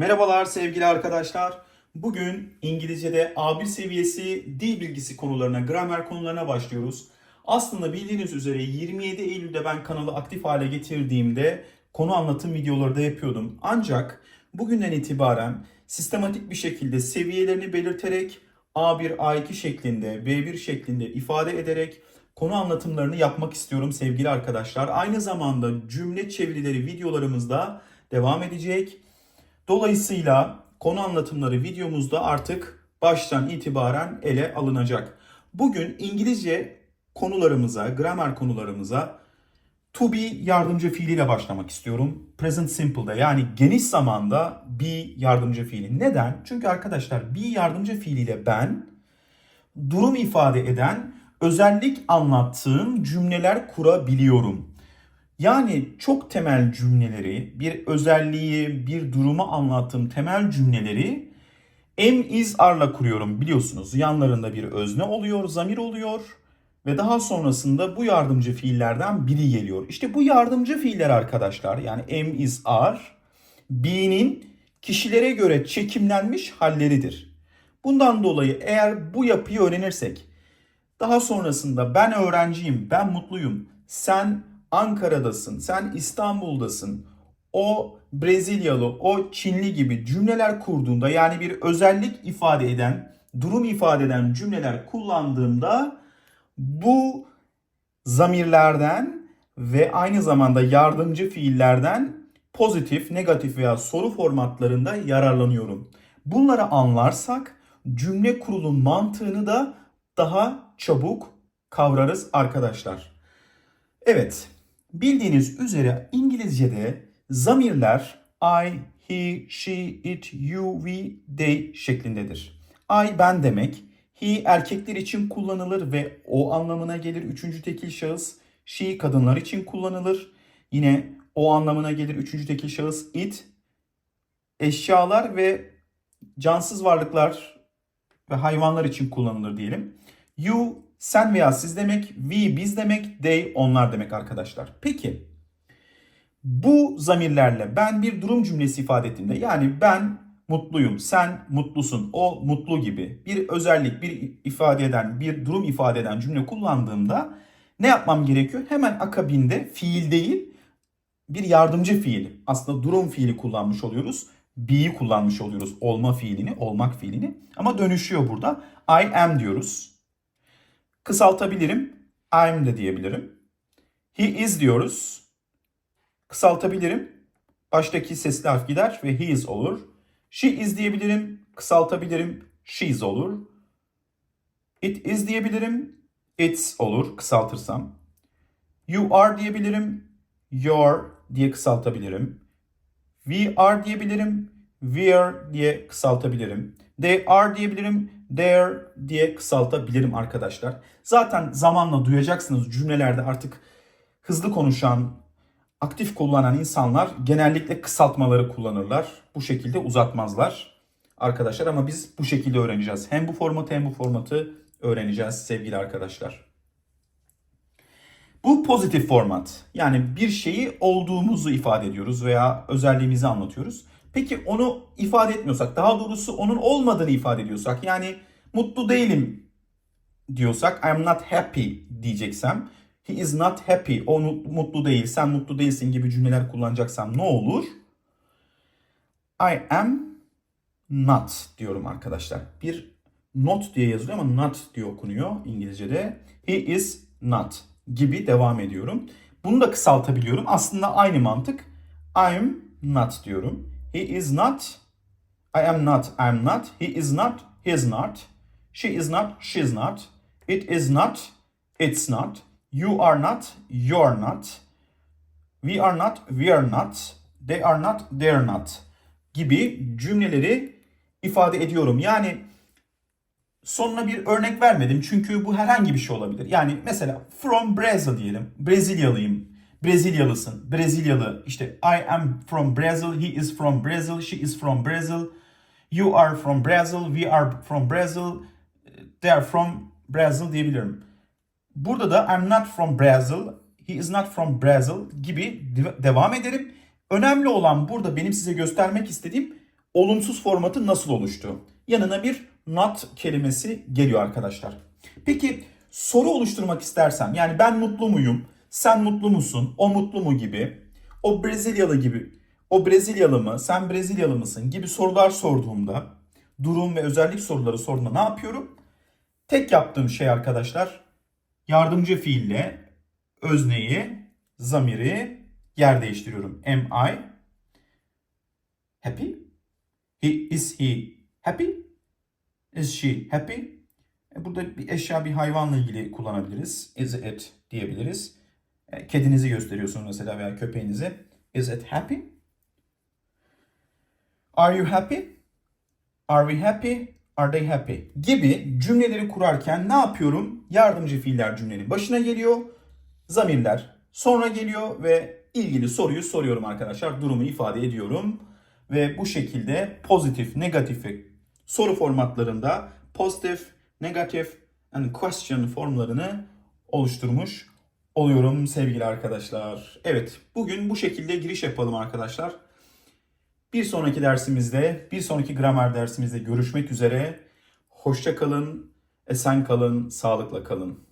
Merhabalar sevgili arkadaşlar. Bugün İngilizce'de A1 seviyesi dil bilgisi konularına, gramer konularına başlıyoruz. Aslında bildiğiniz üzere 27 Eylül'de ben kanalı aktif hale getirdiğimde konu anlatım videoları da yapıyordum. Ancak bugünden itibaren sistematik bir şekilde seviyelerini belirterek A1, A2 şeklinde, B1 şeklinde ifade ederek konu anlatımlarını yapmak istiyorum sevgili arkadaşlar. Aynı zamanda cümle çevirileri videolarımızda devam edecek. Dolayısıyla konu anlatımları videomuzda artık baştan itibaren ele alınacak. Bugün İngilizce konularımıza, gramer konularımıza to be yardımcı fiiliyle başlamak istiyorum. Present simple'da yani geniş zamanda be yardımcı fiili. Neden? Çünkü arkadaşlar be yardımcı fiiliyle ben durum ifade eden özellik anlattığım cümleler kurabiliyorum. Yani çok temel cümleleri, bir özelliği, bir durumu anlattığım temel cümleleri am is are'la kuruyorum biliyorsunuz. Yanlarında bir özne oluyor, zamir oluyor ve daha sonrasında bu yardımcı fiillerden biri geliyor. İşte bu yardımcı fiiller arkadaşlar yani am is are be'nin kişilere göre çekimlenmiş halleridir. Bundan dolayı eğer bu yapıyı öğrenirsek daha sonrasında ben öğrenciyim, ben mutluyum, sen Ankara'dasın, sen İstanbul'dasın, o Brezilyalı, o Çinli gibi cümleler kurduğunda yani bir özellik ifade eden, durum ifade eden cümleler kullandığımda bu zamirlerden ve aynı zamanda yardımcı fiillerden pozitif, negatif veya soru formatlarında yararlanıyorum. Bunları anlarsak cümle kurulum mantığını da daha çabuk kavrarız arkadaşlar. Evet, bildiğiniz üzere İngilizce'de zamirler I, he, she, it, you, we, they şeklindedir. I ben demek, he erkekler için kullanılır ve o anlamına gelir üçüncü tekil şahıs. She kadınlar için kullanılır. Yine o anlamına gelir üçüncü tekil şahıs. It eşyalar ve cansız varlıklar ve hayvanlar için kullanılır diyelim. You sen veya siz demek, we biz demek, they onlar demek arkadaşlar. Peki bu zamirlerle ben bir durum cümlesi ifade ettiğimde yani ben mutluyum, sen mutlusun, o mutlu gibi bir özellik, bir ifade eden, bir durum ifade eden cümle kullandığımda ne yapmam gerekiyor? Hemen akabinde fiil değil bir yardımcı fiil aslında durum fiili kullanmış oluyoruz. Be'yi kullanmış oluyoruz. Olma fiilini, olmak fiilini. Ama dönüşüyor burada. I am diyoruz. Kısaltabilirim. I'm de diyebilirim. He is diyoruz. Kısaltabilirim. Baştaki sesli harf gider ve he is olur. She is diyebilirim. Kısaltabilirim. She's olur. It is diyebilirim. It's olur kısaltırsam. You are diyebilirim. Your diye kısaltabilirim. We are diyebilirim. We're diye kısaltabilirim. They are diyebilirim. Their diye kısaltabilirim arkadaşlar. Zaten zamanla duyacaksınız cümlelerde artık hızlı konuşan, aktif kullanan insanlar genellikle kısaltmaları kullanırlar. Bu şekilde uzatmazlar arkadaşlar ama biz bu şekilde öğreneceğiz. Hem bu formatı hem bu formatı öğreneceğiz sevgili arkadaşlar. Bu pozitif format. Yani bir şeyi olduğumuzu ifade ediyoruz veya özelliğimizi anlatıyoruz. Peki onu ifade etmiyorsak, daha doğrusu onun olmadığını ifade ediyorsak, yani mutlu değilim diyorsak, I'm not happy diyeceksem, he is not happy, o mutlu değil, sen mutlu değilsin gibi cümleler kullanacaksam ne olur? I am not diyorum arkadaşlar. Bir not diye yazılıyor ama not diye okunuyor İngilizce'de. He is not gibi devam ediyorum. Bunu da kısaltabiliyorum. Aslında aynı mantık. I'm not diyorum. He is not. I am not. I'm not. He is not. He's not. She is not. She's not. It is not. It's not. You are not. You're not. We are not. We are not. They are not. They're not. Gibi cümleleri ifade ediyorum. Yani sonuna bir örnek vermedim çünkü bu herhangi bir şey olabilir. Yani mesela from Brazil diyelim. Brezilyalıyım. Brezilyalısın. Brezilyalı. İşte I am from Brazil. He is from Brazil. She is from Brazil. You are from Brazil. We are from Brazil. They are from Brazil diyebilirim. Burada da I'm not from Brazil. He is not from Brazil gibi devam ederim. Önemli olan burada benim size göstermek istediğim olumsuz formatı nasıl oluştu? Yanına bir not kelimesi geliyor arkadaşlar. Peki soru oluşturmak istersen yani ben mutlu muyum? Sen mutlu musun? O mutlu mu gibi? O Brezilyalı gibi. O Brezilyalı mı? Sen Brezilyalı mısın? gibi sorular sorduğumda durum ve özellik soruları sorduğumda ne yapıyorum? Tek yaptığım şey arkadaşlar yardımcı fiille özneyi, zamiri yer değiştiriyorum. Am I happy? He, is he happy? Is she happy? E, Burada bir eşya, bir hayvanla ilgili kullanabiliriz. Is it diyebiliriz. E, Kedinizi gösteriyorsunuz mesela veya köpeğinizi. Is it happy? Are you happy? Are we happy? Are they happy? Gibi cümleleri kurarken ne yapıyorum? Yardımcı fiiller cümlenin başına geliyor. Zamirler sonra geliyor ve ilgili soruyu soruyorum arkadaşlar. Durumu ifade ediyorum. Ve bu şekilde pozitif, negatif soru formatlarında pozitif, negatif and question formlarını oluşturmuş oluyorum sevgili arkadaşlar. Evet, bugün bu şekilde giriş yapalım arkadaşlar. Bir sonraki dersimizde, bir sonraki gramer dersimizde görüşmek üzere. Hoşça kalın, esen kalın, sağlıkla kalın.